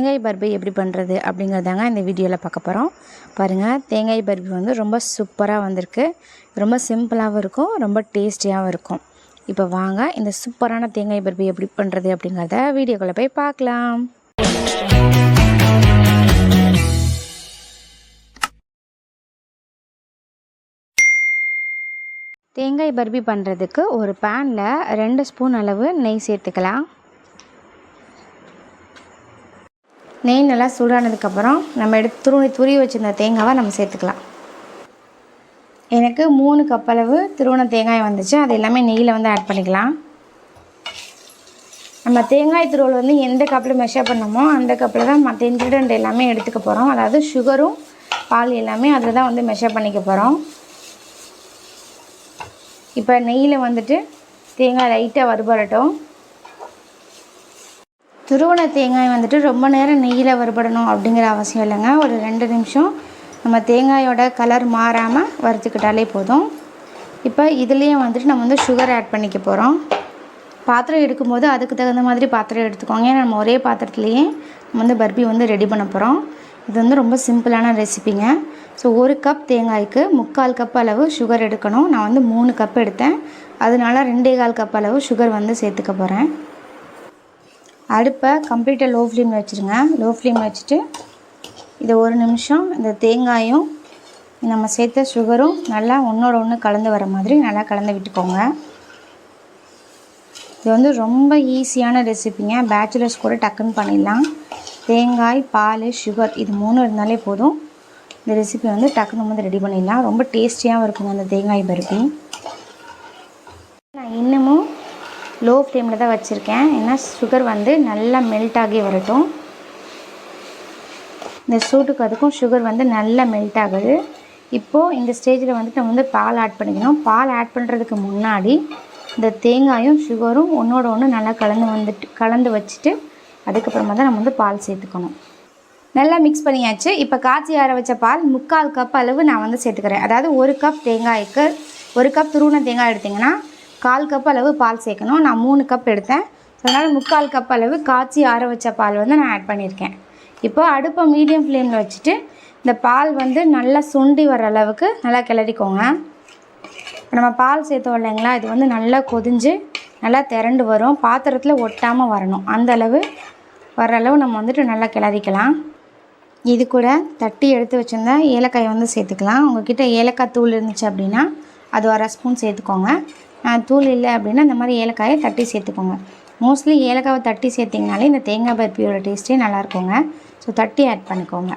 தேங்காய் பர்பி எப்படி பண்ணுறது அப்படிங்கிறதாங்க இந்த வீடியோவில் பார்க்க போகிறோம் பாருங்கள் தேங்காய் பர்பி வந்து ரொம்ப சூப்பராக வந்திருக்கு. ரொம்ப சிம்பிளாகவும் இருக்கும் ரொம்ப டேஸ்டியாகவும் இருக்கும். இப்போ வாங்க இந்த சூப்பரான தேங்காய் பர்பி எப்படி பண்ணுறது அப்படிங்கிறத வீடியோக்குள்ளே போய் பார்க்கலாம். தேங்காய் பர்பி பண்ணுறதுக்கு ஒரு பேனில் ரெண்டு ஸ்பூன் அளவு நெய் சேர்த்துக்கலாம். நெய் நல்லா சூடானதுக்கப்புறம் நம்ம எடுத்து துருவி துருவி வச்சுருந்த தேங்காவை நம்ம சேர்த்துக்கலாம். எனக்கு மூணு கப் அளவு திருவண தேங்காய் வந்துச்சு. அது எல்லாமே நெய்யில் வந்து ஆட் பண்ணிக்கலாம். நம்ம தேங்காய் துருவல் வந்து எந்த கப்பில் மெஷர் பண்ணமோ அந்த கப்பில் தான் மற்ற இன்க்ரீடியன்ட் எல்லாமே எடுத்துக்க போகிறோம் அதாவது சுகரும் பால் எல்லாமே அதில் தான் வந்து மெஷர் பண்ணிக்க போகிறோம் இப்போ நெய்யில் வந்துட்டு தேங்காய் லைட்டாக வறுபடட்டும். துருவன தேங்காய் வந்துட்டு ரொம்ப நேரம் நெய்யில் வறுபடணும் அப்படிங்கிற அவசியம் இல்லைங்க. ஒரு ரெண்டு நிமிஷம் நம்ம தேங்காயோட கலர் மாறாமல் வறுத்துக்கிட்டாலே போதும். இப்போ இதுலேயும் வந்துட்டு நம்ம வந்து சுகர் ஆட் பண்ணிக்க போகிறோம் பாத்திரம் எடுக்கும்போது அதுக்கு தகுந்த மாதிரி பாத்திரம் எடுத்துக்கோங்க. ஏன்னா நம்ம ஒரே பாத்திரத்துலேயே நம்ம வந்து பர்பி வந்து ரெடி பண்ண போகிறோம் இது வந்து ரொம்ப சிம்பிளான ரெசிபிங்க ஸோ ஒரு கப் தேங்காய்க்கு முக்கால் கப் அளவு சுகர் எடுக்கணும். நான் வந்து மூணு கப் எடுத்தேன். அதனால ரெண்டே கால் கப் அளவு சுகர் வந்து சேர்த்துக்க போகிறேன் அடுப்பை கம்ப்ளீட்டாக லோ ஃப்ளேமில் வச்சுருங்க லோ ஃப்ளேமில் வச்சுட்டு இதை ஒரு நிமிஷம் இந்த தேங்காயும் நம்ம சேர்த்த சுகரும் நல்லா ஒன்றோட ஒன்று கலந்து வர மாதிரி நல்லா கலந்து விட்டுக்கோங்க. இது வந்து ரொம்ப ஈஸியான ரெசிபிங்க பேச்சுலர்ஸ் கூட டக்குன்னு பண்ணிடலாம். தேங்காய் பால் சுகர் இது மூணு இருந்தாலே போதும். இந்த ரெசிபி வந்து டக்குன்னு வந்து ரெடி பண்ணிடலாம். ரொம்ப டேஸ்டியாகவும் இருக்குங்க அந்த தேங்காய் பருப்பி நான் இன்னமும் லோ ஃப்ளேமில் தான் வச்சுருக்கேன். ஏன்னா சுகர் வந்து நல்லா மெல்ட் ஆகி வரட்டும். இந்த சூட்டுக்கு அதுக்கும் சுகர் வந்து நல்லா மெல்ட் ஆகுது. இப்போது இந்த ஸ்டேஜில் வந்துட்டு நம்ம வந்து பால் ஆட் பண்ணிக்கணும். பால் ஆட் பண்ணுறதுக்கு முன்னாடி இந்த தேங்காயும் சுகரும் ஒன்றோட ஒன்று நல்லா கலந்து வந்துட்டு கலந்து வச்சுட்டு அதுக்கப்புறமா தான் நம்ம வந்து பால் சேர்த்துக்கணும். நல்லா மிக்ஸ் பண்ணியாச்சு. இப்போ காய்ச்சி ஆற வச்ச பால் முக்கால் கப் அளவு நான் வந்து சேர்த்துக்கிறேன். அதாவது ஒரு கப் தேங்காய்க்கு ஒரு கப் துருவன தேங்காய் எடுத்திங்கன்னா கால் கப் அளவு பால் சேர்க்கணும். நான் மூணு கப் எடுத்தேன். அதனால் முக்கால் கப் அளவு காய்ச்சி ஆற வச்ச பால் வந்து நான் ஆட் பண்ணியிருக்கேன் இப்போ அடுப்பை மீடியம் ஃப்ளேமில் வச்சுட்டு இந்த பால் வந்து நல்லா சுண்டி வர அளவுக்கு நல்லா கிளறிக்கோங்க. இப்போ நம்ம பால் சேர்த்தோம் இல்லைங்களா? இது வந்து நல்லா கொதிஞ்சு நல்லா திரண்டு வரும். பாத்திரத்தில் ஒட்டாமல் வரணும். அந்த அளவு வர அளவு நம்ம வந்துட்டு நல்லா கிளறிக்கலாம். இது கூட தட்டி எடுத்து வச்சுருந்தா ஏலக்காயை வந்து சேர்த்துக்கலாம். உங்ககிட்ட ஏலக்காய் தூள் இருந்துச்சு அப்படின்னா அது அரை ஸ்பூன் சேர்த்துக்கோங்க. தூள் இல்லை அப்படின்னா இந்த மாதிரி ஏலக்காயை தட்டி சேர்த்துக்கோங்க. மோஸ்ட்லி ஏலக்காவை தட்டி சேர்த்திங்கனாலே இந்த தேங்காய் பருப்பியோட டேஸ்ட்டே நல்லா இருக்குங்க ஸோ தட்டி ஆட் பண்ணிக்கோங்க.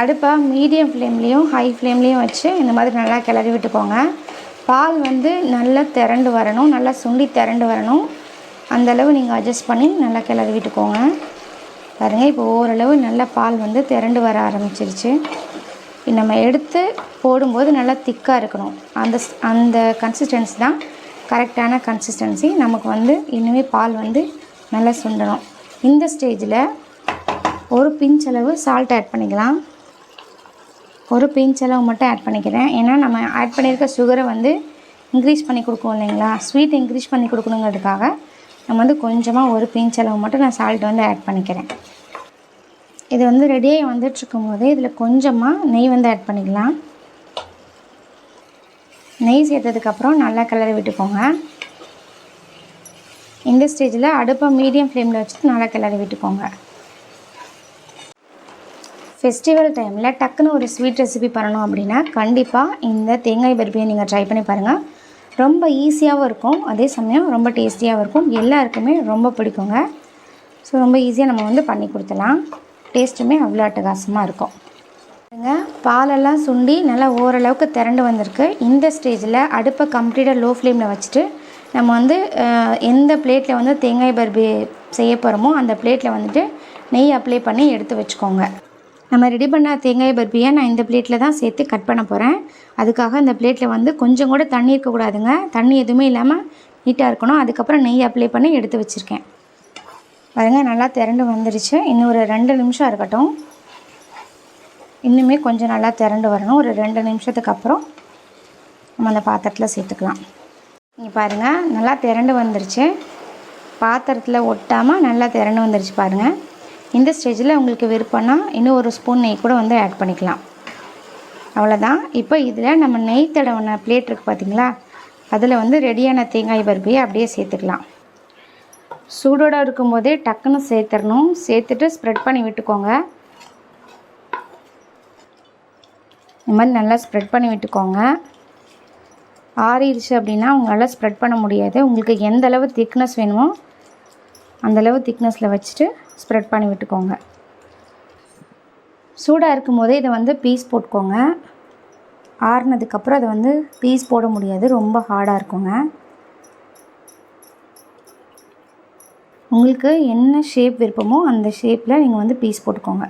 அடுப்பை மீடியம் ஃப்ளேம்லேயும் ஹை ஃப்ளேம்லேயும் வச்சு இந்த மாதிரி நல்லா கிளறி விட்டுக்கோங்க. பால் வந்து நல்லா திரண்டு வரணும் நல்லா சுண்டி திரண்டு வரணும். அந்தளவு நீங்கள் அட்ஜஸ்ட் பண்ணி நல்லா கிளறி விட்டுக்கோங்க. பாருங்கள் இப்போ ஓரளவு நல்லா பால் வந்து திரண்டு வர ஆரம்பிச்சிருச்சு. நம்ம எடுத்து போடும்போது நல்லா திக்காக இருக்கணும். அந்த அந்த கன்சிஸ்டன்சி தான் கரெக்டான கன்சிஸ்டன்சி நமக்கு வந்து இன்னுமே பால் வந்து நல்லா சுண்டணும். இந்த ஸ்டேஜில் ஒரு பிஞ்ச் அளவு சால்ட் ஆட் பண்ணிக்கலாம். ஒரு பிஞ்ச் அளவு மட்டும் ஆட் பண்ணிக்கிறேன். ஏன்னா நம்ம ஆட் பண்ணியிருக்க சுகரை வந்து இன்க்ரீஸ் பண்ணி கொடுக்கணும் இல்லைங்களா? ஸ்வீட் இன்க்ரீஸ் பண்ணி கொடுக்கணுங்கிறதுக்காக நம்ம வந்து கொஞ்சமாக ஒரு பிஞ்ச் அளவு மட்டும் நான் சால்ட் வந்து ஆட் பண்ணிக்கிறேன். இது வந்து ரெடியாகி வந்துட்டுருக்கும் போது இதில் கொஞ்சமாக நெய் வந்து ஆட் பண்ணிக்கலாம். நெய் சேர்த்ததுக்கப்புறம் நல்லா கிளறி விட்டுக்கோங்க. இந்த ஸ்டேஜில் அடுப்பை மீடியம் ஃப்ளேமில் வச்சுட்டு நல்லா கிளறி விட்டுக்கோங்க. ஃபெஸ்டிவல் டைமில் டக்குன்னு ஒரு ஸ்வீட் ரெசிபி பண்ணணும் அப்படின்னா கண்டிப்பாக இந்த தேங்காய் பருப்பியை நீங்கள் ட்ரை பண்ணி பாருங்கள் ரொம்ப ஈஸியாகவும் இருக்கும். அதே சமயம் ரொம்ப டேஸ்டியாகவும் இருக்கும். எல்லாருக்குமே ரொம்ப பிடிக்குங்க. ஸோ ரொம்ப ஈஸியாக நம்ம வந்து பண்ணி கொடுத்துலாம் டேஸ்ட்டுமே அவ்வளோ அட்டகாசமாக இருக்கும். பாருங்க பாலெல்லாம் சுண்டி நல்லா ஓரளவுக்கு திரண்டு வந்திருக்கு. இந்த ஸ்டேஜில் அடுப்பை கம்ப்ளீட்டாக லோ ஃப்ளேமில் வச்சுட்டு நம்ம வந்து எந்த பிளேட்டில் வந்து தேங்காய் பர்பி செய்ய போகிறோமோ அந்த பிளேட்டில் வந்துட்டு நெய் அப்ளை பண்ணி எடுத்து வச்சுக்கோங்க. நம்ம ரெடி பண்ண தேங்காய் பர்பியை நான் இந்த பிளேட்டில் தான் சேர்த்து கட் பண்ண போகிறேன் அதுக்காக இந்த பிளேட்டில் வந்து கொஞ்சம் கூட தண்ணி இருக்கக்கூடாதுங்க. தண்ணி எதுவுமே இல்லாமல் நீட்டாக இருக்கணும். அதுக்கப்புறம் நெய் அப்ளை பண்ணி எடுத்து வச்சுருக்கேன். பாருங்க நல்லா திரண்டு வந்துருச்சு. இன்னும் ஒரு ரெண்டு நிமிஷம் இருக்கட்டும். இன்னுமே கொஞ்சம் நல்லா திரண்டு வரணும். ஒரு ரெண்டு நிமிஷத்துக்கு அப்புறம் நம்ம அந்த பாத்திரத்தில் சேர்த்துக்கலாம். இங்கே பாருங்கள் நல்லா திரண்டு வந்துருச்சு. பாத்திரத்தில் ஒட்டாமல் நல்லா திரண்டு வந்துருச்சு பாருங்கள் இந்த ஸ்டேஜில் உங்களுக்கு விருப்பம்னா இன்னும் ஒரு ஸ்பூன் நெய் கூட வந்து ஆட் பண்ணிக்கலாம். அவ்வளோதான் இப்போ இதில் நம்ம நெய் தடவின பிளேட் இருக்குது பார்த்தீங்களா அதில் வந்து ரெடியான தேங்காய் பருப்பியை அப்படியே சேர்த்துக்கலாம். சூடோடு இருக்கும்போதே டக்குன்னு சேர்த்துடணும் சேர்த்துட்டு ஸ்ப்ரெட் பண்ணி விட்டுக்கோங்க. இந்த மாதிரி நல்லா ஸ்ப்ரெட் பண்ணி விட்டுக்கோங்க. ஆறிடுச்சு அப்படின்னா உங்களால் ஸ்ப்ரெட் பண்ண முடியாது. உங்களுக்கு எந்த அளவு திக்னஸ் வேணுமோ அந்தளவு திக்னஸில் வச்சுட்டு ஸ்ப்ரெட் பண்ணி விட்டுக்கோங்க. சூடாக இருக்கும் போதே இதை வந்து பீஸ் போட்டுக்கோங்க. ஆறுனதுக்கப்புறம் அதை வந்து பீஸ் போட முடியாது. ரொம்ப ஹார்டாக இருக்குங்க. உங்களுக்கு என்ன ஷேப் விருப்பமோ அந்த ஷேப்பில் நீங்கள் வந்து பீஸ் போட்டுக்கோங்க.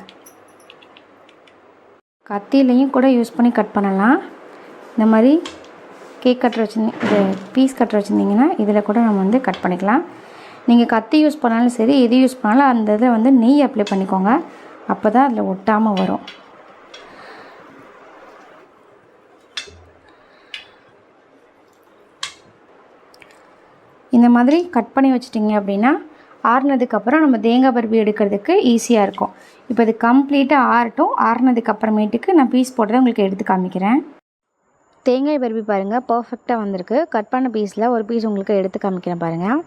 கத்திலையும் கூட யூஸ் பண்ணி கட் பண்ணலாம். இந்த மாதிரி கேக் கட்டர் வச்சுருந்தீங்க இது பீஸ் கட்டர் வச்சுருந்தீங்கன்னா இதில் கூட நம்ம வந்து கட் பண்ணிக்கலாம். நீங்கள் கத்தி யூஸ் பண்ணாலும் சரி எது யூஸ் பண்ணாலும் அந்த இதில் வந்து நெய் அப்ளை பண்ணிக்கோங்க. அப்போ தான் அதில் ஒட்டாமல் வரும். இந்த மாதிரி கட் பண்ணி வச்சிட்டிங்க அப்படின்னா ஆறுனதுக்கப்புறம் நம்ம தேங்காய் பருப்பு எடுக்கிறதுக்கு ஈஸியாக இருக்கும். இப்போ இது கம்ப்ளீட்டாக ஆறட்டும். ஆறுனதுக்கப்புறமேட்டுக்கு நான் பீஸ் போட்டதை உங்களுக்கு எடுத்து காமிக்கிறேன். தேங்காய் பருப்பி பாருங்கள் பர்ஃபெக்டாக வந்திருக்கு. கட் பண்ண பீஸில் ஒரு பீஸ் உங்களுக்கு எடுத்து காமிக்கிறேன் பாருங்கள்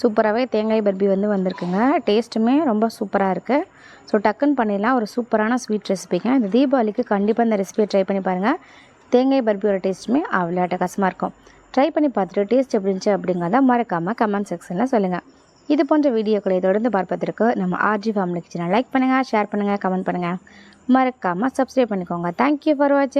சூப்பராகவே தேங்காய் பர்பி வந்து வந்திருக்குங்க. டேஸ்ட்டுமே ரொம்ப சூப்பராக இருக்குது ஸோ டக்குன்னு பண்ணிடலாம். ஒரு சூப்பரான ஸ்வீட் ரெசிபிங்க இந்த தீபாவளிக்கு கண்டிப்பாக இந்த ரெசிபியை ட்ரை பண்ணி பாருங்கள் தேங்காய் பர்பியோட டேஸ்ட்டுமே அவ்வளோ அட்டகாசமாக இருக்கும். ட்ரை பண்ணி பார்த்துட்டு டேஸ்ட் எப்படி இருந்துச்சு அப்படிங்கிறத மறக்காமல் கமெண்ட் செக்ஷனில் சொல்லுங்கள் இது போன்ற வீடியோக்களை தொடர்ந்து பார்ப்பதற்கு நம்ம ஆர்ஜி ஃபேமிலி கிச்சனை லைக் பண்ணுங்கள் ஷேர் பண்ணுங்கள் கமெண்ட் பண்ணுங்கள் மறக்காமல் சப்ஸ்கிரைப் பண்ணிக்கோங்க. தேங்க்யூ ஃபார் வாட்சிங்